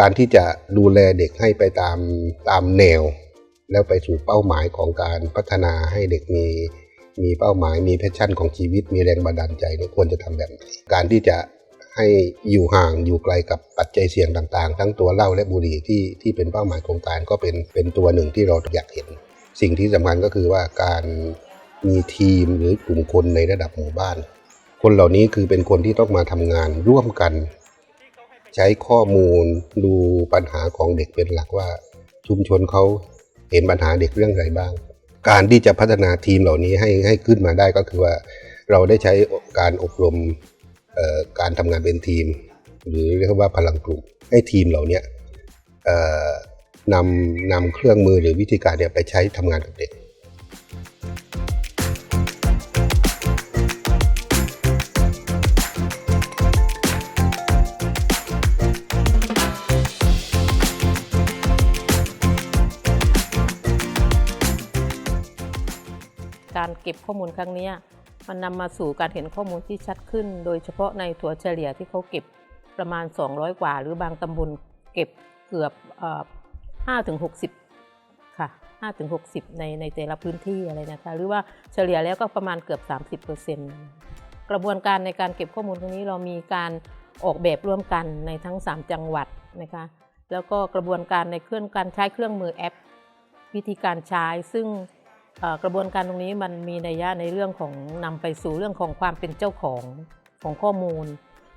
การที่จะดูแลเด็กให้ไปตามตามแนว แล้วไปสู่เป้าหมายของการพัฒนาให้เด็กมีมีเป้าหมายมีแพชชั่นของชีวิตมีแรงบันดาลใจเนี่ยควรจะทำแบบไหนการที่จะให้อยู่ห่างอยู่ไกลกับปัจจัยเสี่ยงต่างๆ ทั้งตัวเหล้าและบุหรี่ที่ที่เป็นเป้าหมายโครงการก็เป็นเป็นตัวหนึ่งที่เราอยากเห็น สิ่งที่สำคัญก็คือว่าการมีทีมหรือกลุ่มคนในระดับหมู่บ้าน คนเหล่านี้คือเป็นคนที่ต้องมาทำงานร่วมกัน ใช้ข้อมูลดูปัญหาของเด็กเป็นหลักว่า ชุมชนเขาเห็นปัญหาเด็กเรื่องอะไรบ้าง การที่จะพัฒนาทีมเหล่านี้ให้ให้ขึ้นมาได้ก็คือว่า เราได้ใช้การอบรมการทำงานเป็นทีม หรือเรียกว่าพลังกลุ่มให้ทีมเหล่านี้นำนำเครื่องมือหรือวิธีการเนี่ยไปใช้ทำงานกับเด็ก การเก็บข้อมูลครั้งนี้มันนำมาสู่การเห็นข้อมูลที่ชัดขึ้น โดยเฉพาะในถั่วเฉลี่ยที่เขาเก็บประมาณ 200 กว่า หรือบางตำบลเก็บเกือบ5ถึง60 ค่ะ5ถึง60 ในในแต่ละพื้นที่อะไรนะคะ หรือว่าเฉลี่ยแล้วก็ประมาณเกือบ 30กระบวนการในการเก็บข้อมูลตรงนี้เรามีการออกแบบร่วมกันในทั้ง 3 จังหวัดนะคะ แล้วก็กระบวนการในเครื่องการใช้เครื่องมือแอป วิธีการใช้ซึ่ง กระบวนการตรงนี้มันมีนัยยะในเรื่องของนำไปสู่เรื่องของความเป็นเจ้าของของข้อมูล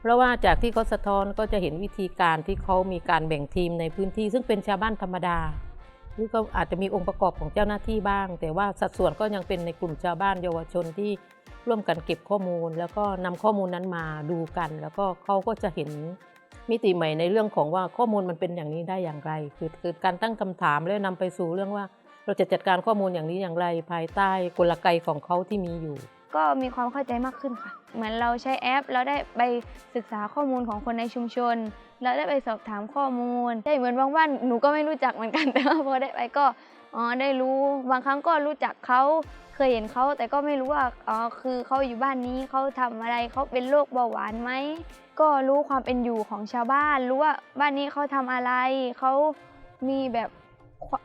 เพราะว่าจากที่เขาสะท้อนก็จะเห็นวิธีการที่เขามีการแบ่งทีมในพื้นที่ ซึ่งเป็นชาวบ้านธรรมดาหรือก็อาจจะมีองค์ประกอบของเจ้าหน้าที่บ้าง แต่ว่าสัดส่วนก็ยังเป็นในกลุ่มชาวบ้านเยาวชนที่ร่วมกันเก็บข้อมูล แล้วก็นำข้อมูลนั้นมาดูกัน แล้วก็เขาก็จะเห็นมิติใหม่ในเรื่องของว่าข้อมูลมันเป็นอย่างนี้ได้อย่างไร คือคือการตั้งคำถามแล้วนำไปสู่เรื่องว่า เราจะจัดการข้อมูลอย่างนี้อย่างไรภายใต้กลไกของเขาที่มีอยู่ ก็มีความเข้าใจมากขึ้นค่ะ เหมือนเราใช้แอป เราได้ไปศึกษาข้อมูลของคนในชุมชน เราได้ไปสอบถามข้อมูลใช่เหมือนบางบ้านหนูก็ไม่รู้จักเหมือนกันแต่ว่าพอได้ไปก็อ๋อได้รู้บางครั้งก็รู้จักเขาเคยเห็นเขาแต่ก็ไม่รู้ว่าอ๋อคือเขาอยู่บ้านนี้เขาทำอะไรเขาเป็นโรคเบาหวานไหมก็รู้ความเป็นอยู่ของชาวบ้าน รู้ว่าบ้านนี้เขาทำอะไรเขามีแบบ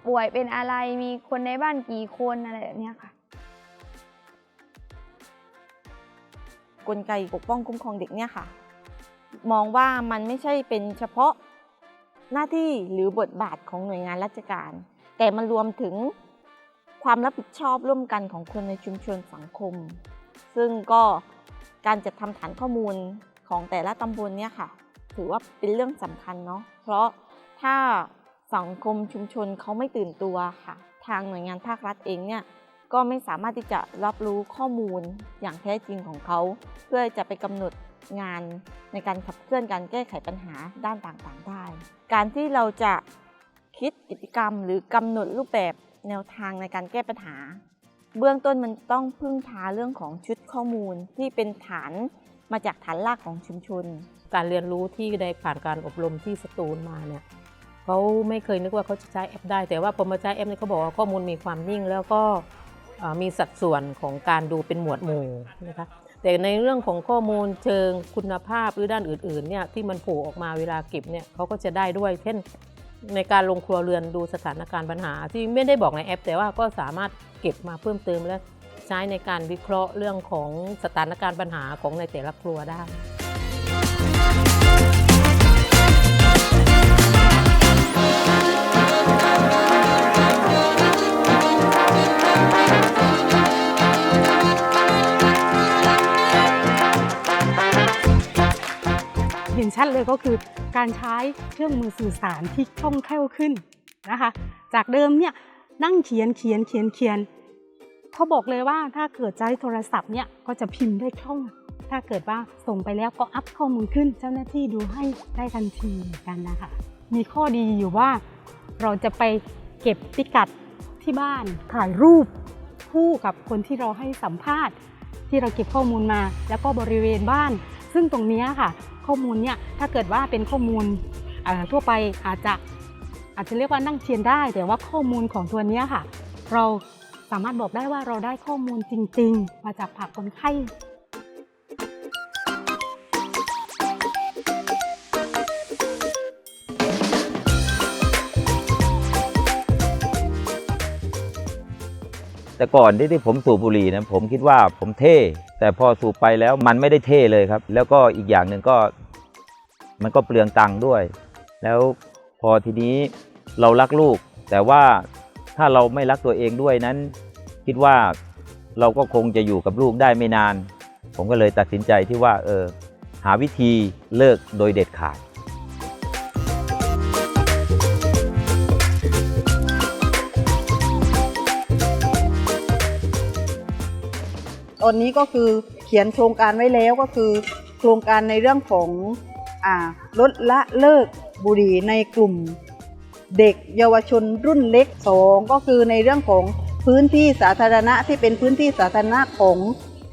ป่วยเป็นอะไรมีคนในบ้านกี่คนอะไรแบบนี้ค่ะ กลไกปกป้องคุ้มครองเด็กเนี่ยค่ะ มองว่ามันไม่ใช่เป็นเฉพาะหน้าที่หรือบทบาทของหน่วยงานราชการ แต่มันรวมถึงความรับผิดชอบร่วมกันของคนในชุมชนสังคม ซึ่งก็การจัดทำฐานข้อมูลของแต่ละตำบลเนี่ยค่ะ ถือว่าเป็นเรื่องสำคัญเนาะเพราะถ้า สังคมชุมชนเขาไม่ตื่นตัวค่ะ ทางหน่วยงานภาครัฐเองเนี่ยก็ไม่สามารถที่จะรับรู้ข้อมูลอย่างแท้จริงของเขา เพื่อจะไปกำหนดงานในการขับเคลื่อนการแก้ไขปัญหาด้านต่างๆได้ การที่เราจะคิดกิจกรรม หรือกำหนดรูปแบบแนวทางในการแก้ปัญหา เบื้องต้นมันต้องพึ่งพาเรื่องของชุดข้อมูลที่เป็นฐานมาจากฐานรากของชุมชน การเรียนรู้ที่ได้ผ่านการอบรมที่สตูลมาเนี่ย เขาไม่เคยนึกว่าเขาจะใช้แอปได้ แต่ว่าพอมาใช้แอปเนี่ยเขาบอกว่าข้อมูลมีความนิ่ง แล้วก็มีสัดส่วนของการดูเป็นหมวดหมู่นะคะแต่ในเรื่องของข้อมูลเชิงคุณภาพหรือด้านอื่นๆเนี่ยที่มันโผล่ออกมาเวลาเก็บเนี่ยเขาก็จะได้ด้วย เช่น ในการลงครัวเรือนดูสถานการณ์ปัญหา ที่ไม่ได้บอกในแอป แต่ว่าก็สามารถเก็บมาเพิ่มเติมและใช้ในการวิเคราะห์เรื่องของสถานการณ์ปัญหาของในแต่ละครัวได้ เห็นชัดเลยก็คือการใช้เครื่องมือสื่อสารที่คล่องแคล่วขึ้นนะคะ จากเดิมเนี่ยนั่งเขียนเขียนเขียนเขียนเขาบอกเลยว่าถ้าเกิดใช้โทรศัพท์เนี่ยก็จะพิมพ์ได้คล่อง ถ้าเกิดว่าส่งไปแล้วก็อัพข้อมูลขึ้น เจ้าหน้าที่ดูให้ได้ทันทีกันนะคะ มีข้อดีอยู่ว่าเราจะไปเก็บพิกัดที่บ้านถ่ายรูปคู่กับคนที่เราให้สัมภาษณ์ ที่เราเก็บข้อมูลมา แล้วก็บริเวณบ้าน ซึ่งตรงนี้ค่ะ ข้อมูลเนี่ยถ้าเกิดว่าเป็นข้อมูลทั่วไปอาจจะอาจจะเรียกว่านั่งเทียนได้ แต่ว่าข้อมูลของตัวนี้ค่ะ เราสามารถบอกได้ว่าเราได้ข้อมูลจริง ๆ มาจากผักคนไข้ แต่ก่อนที่ที่ผมสูบบุหรี่นะผมคิดว่าผมเท่ แต่พอสูบไปแล้วมันไม่ได้เท่เลยครับ แล้วก็อีกอย่างหนึ่งก็มันก็เปลืองตังค์ด้วย แล้วพอทีนี้เรารักลูก แต่ว่าถ้าเราไม่รักตัวเองด้วยนั้น คิดว่าเราก็คงจะอยู่กับลูกได้ไม่นาน ผมก็เลยตัดสินใจที่ว่าเออหาวิธีเลิกโดยเด็ดขาด ตอนนี้ก็คือเขียนโครงการไว้แล้วก็คือ โครงการในเรื่องของอลดละเลิกบุหรี่ในกลุ่มเด็กเยาวชนรุ่นเล็กสองก็คือในเรื่องของพื้นที่สาธารณะที่เป็นพื้นที่สาธารณะของ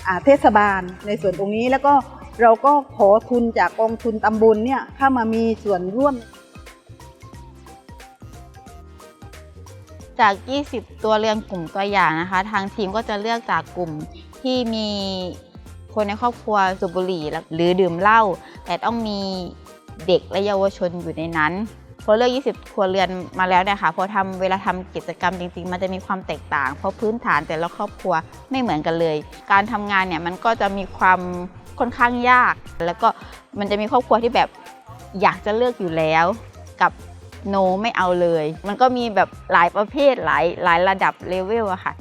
อเทศบาลในส่วนตรงนี้แล้วก็เราก็ขอทุนจากกองทุนตำบลเนี่ยเข้ามามีส่วนร่วม จาก 20 ตัวเรือนกลุ่มตัวอย่างนะคะ ทางทีมก็จะเลือกจากกลุ่มที่มีคนในครอบครัวสูบบุหรี่หรือดื่มเหล้าแต่ต้องมีเด็กและเยาวชนอยู่ในนั้นพอเลือก 20 ครัวเรือนมาแล้วเนี่ยค่ะพอทำเวลาทำกิจกรรมจริง ๆ มันจะมีความแตกต่าง เพราะพื้นฐานแต่ละครอบครัวไม่เหมือนกันเลย การทำงานเนี่ยมันก็จะมีความค่อนข้างยาก แล้วก็มันจะมีครอบครัวที่แบบอยากจะเลือกอยู่แล้ว กับ โนไม่เอาเลย มันก็มีแบบหลายประเภทหลายหลายระดับเลเวลอะค่ะ